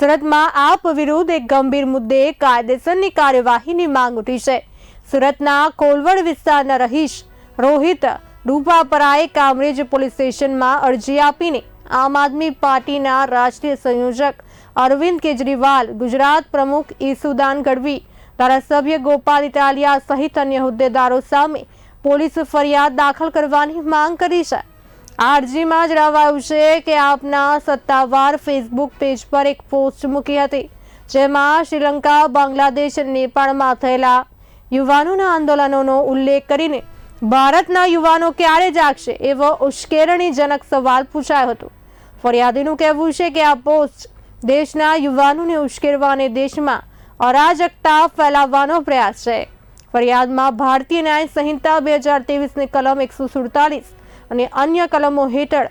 સુરતમાં આપ વિરુદ્ધ એક ગંભીર મુદ્દે કાયદેસરની કાર્યવાહીની માંગ ઉઠી છે. સુરતના કોલવડ વિસ્તારના રહીશ રોહિત રૂપાપરાએ કામરેજ પોલીસ સ્ટેશનમાં અરજી આપીને આમ આદમી પાર્ટીના રાષ્ટ્રીય સંયોજક અરવિંદ કેજરીવાલ, ગુજરાત પ્રમુખ ઈસુદાન ગઢવી, ધારાસભ્ય ગોપાલ ઇટાલિયા સહિત અન્ય હોદ્દેદારો સામે પોલીસ ફરિયાદ દાખલ કરવાની માંગ કરી છે. આ અરજીમાં જણાવાયું છે કે આપના સત્તાવાર ફેસબુક પેજ પર એક પોસ્ટ મૂકી હતી, જેમાં શ્રીલંકા, બાંગ્લાદેશ, નેપાળમાં થયેલા યુવાનોના આંદોલનોનો ઉલ્લેખ કરીને ભારતના યુવાનો ક્યારે જાગશે એવો ઉશ્કેરણીજનક સવાલ પૂછાયો હતો. ફરિયાદીનું કહેવું છે કે આ પોસ્ટ દેશના યુવાનોને ઉશ્કેરવા અને દેશમાં અરાજકતા ફેલાવવાનો પ્રયાસ છે. ફરિયાદમાં ભારતીય ન્યાય સંહિતા બે હજાર ત્રેવીસની કલમ એકસો સુડતાલીસ અને અન્ય કલમો હેઠળ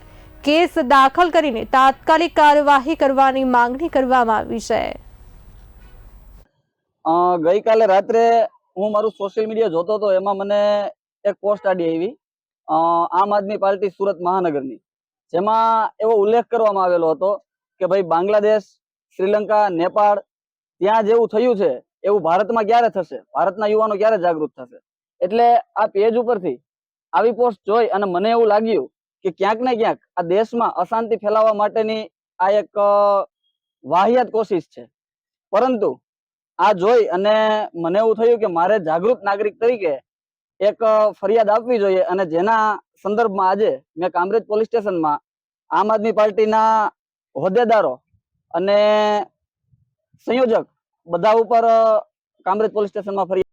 કેસ દાખલ કરીને તાત્કાલિક કાર્યવાહી કરવાની માંગણી કરવામાં આવી છે. ગઈકાલે રાત્રે હું મારું સોશિયલ મીડિયા જોતો હતો, એમાં મને એક પોસ્ટ આડી આવી આમ આદમી પાર્ટી સુરત મહાનગરની, જેમાં એવો ઉલ્લેખ કરવામાં આવેલો હતો કે ભાઈ બાંગ્લાદેશ, શ્રીલંકા, નેપાળ, ત્યાં જેવું થયું છે, એવું ભારતમાં ક્યારે થશે? ભારતના યુવાનો ક્યારે જાગૃત થશે? એટલે આ પેજ ઉપરથી આવી પોસ્ટ જોઈ અને મને એવું લાગ્યું કે ક્યાંક ને ક્યાંક આ દેશમાં અશાંતિ ફેલાવવા માટેની આ એક વાહિયાત કોશિશ છે. પરંતુ આ જોઈ અને મને એવું થયું કે મારે જાગૃત નાગરિક તરીકે એક ફરિયાદ આપવી જોઈએ અને જેના સંદર્ભમાં આજે મેં કામરેજ પોલીસ સ્ટેશનમાં આમ આદમી પાર્ટીના હોદ્દેદારો અને સંયોજક બધા ઉપર કામરેજ પોલીસ સ્ટેશનમાં ફરિયાદ